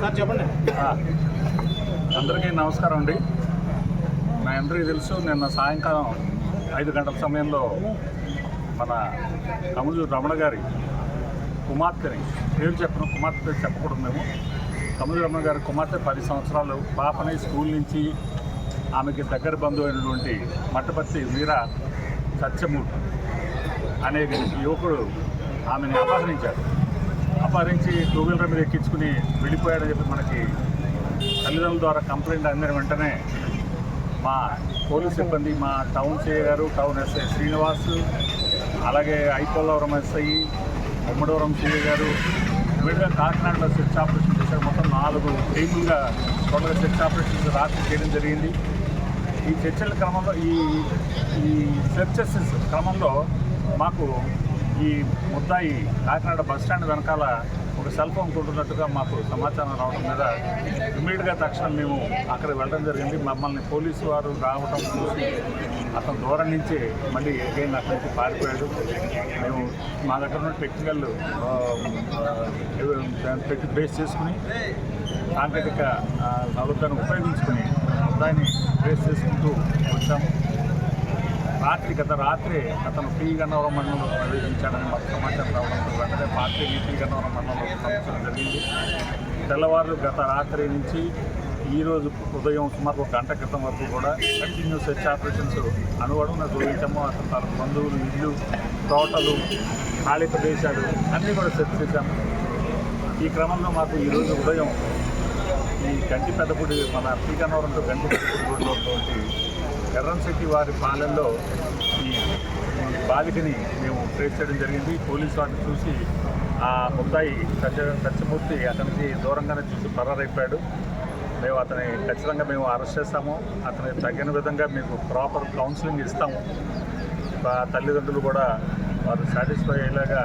Sir చెప్పండి అందరికీ నమస్కారం అండి. నా అందరికీ తెలుసు నిన్న సాయంకాలం ఐదు గంటల సమయంలో మన కముజు రమణ గారి కుమార్తెని పేరు చెప్పను కుమార్తె పేరు చెప్పకూడదు మేము. కముజు రమణ గారి కుమార్తె పది సంవత్సరాలు పాపని స్కూల్ నుంచి ఆమెకి దగ్గర బంధువు అయినటువంటి మట్టపర్తి వీర సత్యమూర్తి. అనే యువకుడు ఆమెని అపహరించాడు. అపహరించి టూ వీలర్ మీద ఎక్కించుకుని వెళ్ళిపోయాడని చెప్పి మనకి తల్లిదండ్రుల ద్వారా కంప్లైంట్ అందిన వెంటనే మా పోలీస్ సిబ్బంది మా టౌన్ సిఐ గారు టౌన్ ఎస్ఐ శ్రీనివాస్ అలాగే ఐపోలవరం ఎస్ఐ ఉమ్మడవరం సిఐ గారు విడిగా కాకినాడలో సెర్చ్ ఆపరేషన్ చేశారు. మొత్తం నాలుగు టీములుగా టోటల్గా సెర్చ్ ఆపరేషన్స్ రాత్రి చేయడం జరిగింది. ఈ చర్చల క్రమంలో ఈ ఈ సెర్చెస్ క్రమంలో మాకు ఈ ముద్దాయి కాకినాడ బస్ స్టాండ్ వెనకాల ఒక సెల్ ఫోన్ కొంటున్నట్టుగా మాకు సమాచారం రావడం మీద ఇమీడియట్గా తక్షణం మేము అక్కడికి వెళ్ళడం జరిగింది. మమ్మల్ని పోలీసు వారు రావడం చూసి అతను దూరం నుంచి మళ్ళీ అగైన్ అక్కడి నుంచి పారిపోయాడు. మేము మా దగ్గర ఉన్న టెక్నికల్ పెట్టి బేస్ చేసుకుని సాంకేతిక సౌలభ్యాన్ని ఉపయోగించుకుని దాన్ని బేస్ చేసుకుంటూ రాత్రి గత రాత్రి అతను పీ గన్నవరం మండలంలో ప్రవేశించాడని మాకు సమాచారం రావడంతో వెంటనే పార్టీని పీ గన్నవరం మండలంలో పంపించడం జరిగింది. తెల్లవారు గత రాత్రి నుంచి ఈరోజు ఉదయం సుమారు ఒక గంట క్రితం వరకు కూడా కంటిన్యూ హెచ్ ఆపరేషన్స్ నాకు శోధించాము అతను తన బంధువులు ఇల్లు తోటలు ఖాళీ ప్రదేశాలు అన్నీ కూడా సెర్చ్ చేశాము. ఈ క్రమంలో మాకు ఈరోజు ఉదయం ఈ గంటి పెద్దపూడి మన పీకనవరంతో గంటి పెద్దపూడి రోడ్లో ఎర్రంశెట్టి వారి పాలెంలో ఈ బాలికని మేము ట్రేస్ చేయడం జరిగింది. పోలీసు వారిని చూసి ఆ ముద్దాయి సత్య సత్యమూర్తి అతనికి దూరంగానే చూసి పరారైపోయాడు. మేము అతని ఖచ్చితంగా మేము అరెస్ట్ చేస్తాము. అతనికి తగిన విధంగా మీకు ప్రాపర్ కౌన్సిలింగ్ ఇస్తాము. మా తల్లిదండ్రులు కూడా వారు సాటిస్ఫై అయ్యేలాగా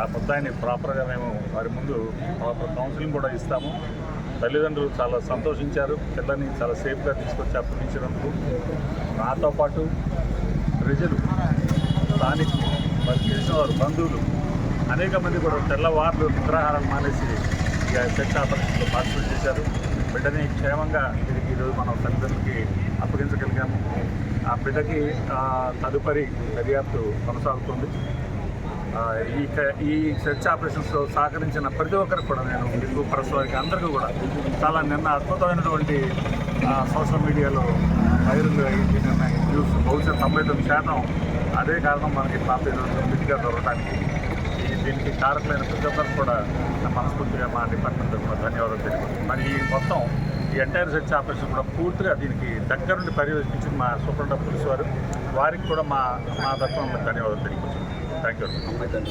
ఆ ముద్దాయిని ప్రాపర్గా మేము వారి ముందు ప్రాపర్ కౌన్సిలింగ్ కూడా ఇస్తాము. తల్లిదండ్రులు చాలా సంతోషించారు. పిల్లని చాలా సేఫ్గా తీసుకొచ్చి అప్పగించినందుకు. నాతో పాటు ప్రజలు స్థానికులు మరి తెలిసిన వారు బంధువులు అనేక మంది కూడా తెల్లవార్లు నిద్రాహారాలు మానేసి ఇక సెట్ ఆపరేషన్లో పార్టిసిపేట్ చేశారు. బిడ్డని క్షేమంగా తిరిగి ఈరోజు మనం తల్లిదండ్రులకి అప్పగించగలిగాము. ఆ బిడ్డకి తదుపరి దర్యాప్తు కొనసాగుతుంది. ఈ క- ఈ సెర్చ్ ఆపరేషన్స్లో సహకరించిన ప్రతి ఒక్కరికి కూడా నేను మీకు ప్రెస్ వారికి అందరికీ కూడా చాలా నిన్న అద్భుతమైనటువంటి సోషల్ మీడియాలో వైరల్ అయింది నిన్న న్యూస్. బహుశా తొంభై తొమ్మిది శాతం అదే కారణం మనకి పాప ఈరోజు దొరకడానికి ఈ దీనికి కారకులైన ప్రతి ఒక్కరికి కూడా మనస్ఫూర్తిగా మా డిపార్ట్మెంట్ కూడా ధన్యవాదాలు తెలియదు మరి ఈ మొత్తం ఈ ఎంటైర్ సెర్చ్ ఆపరేషన్ కూడా పూర్తిగా దీనికి దగ్గరుండి పర్యవేక్షించిన మా సూపరింటెండెంట్ పోలీసు వారు. వారికి కూడా మా మా తరఫున ధన్యవాదాలు తెలియవచ్చు thank you.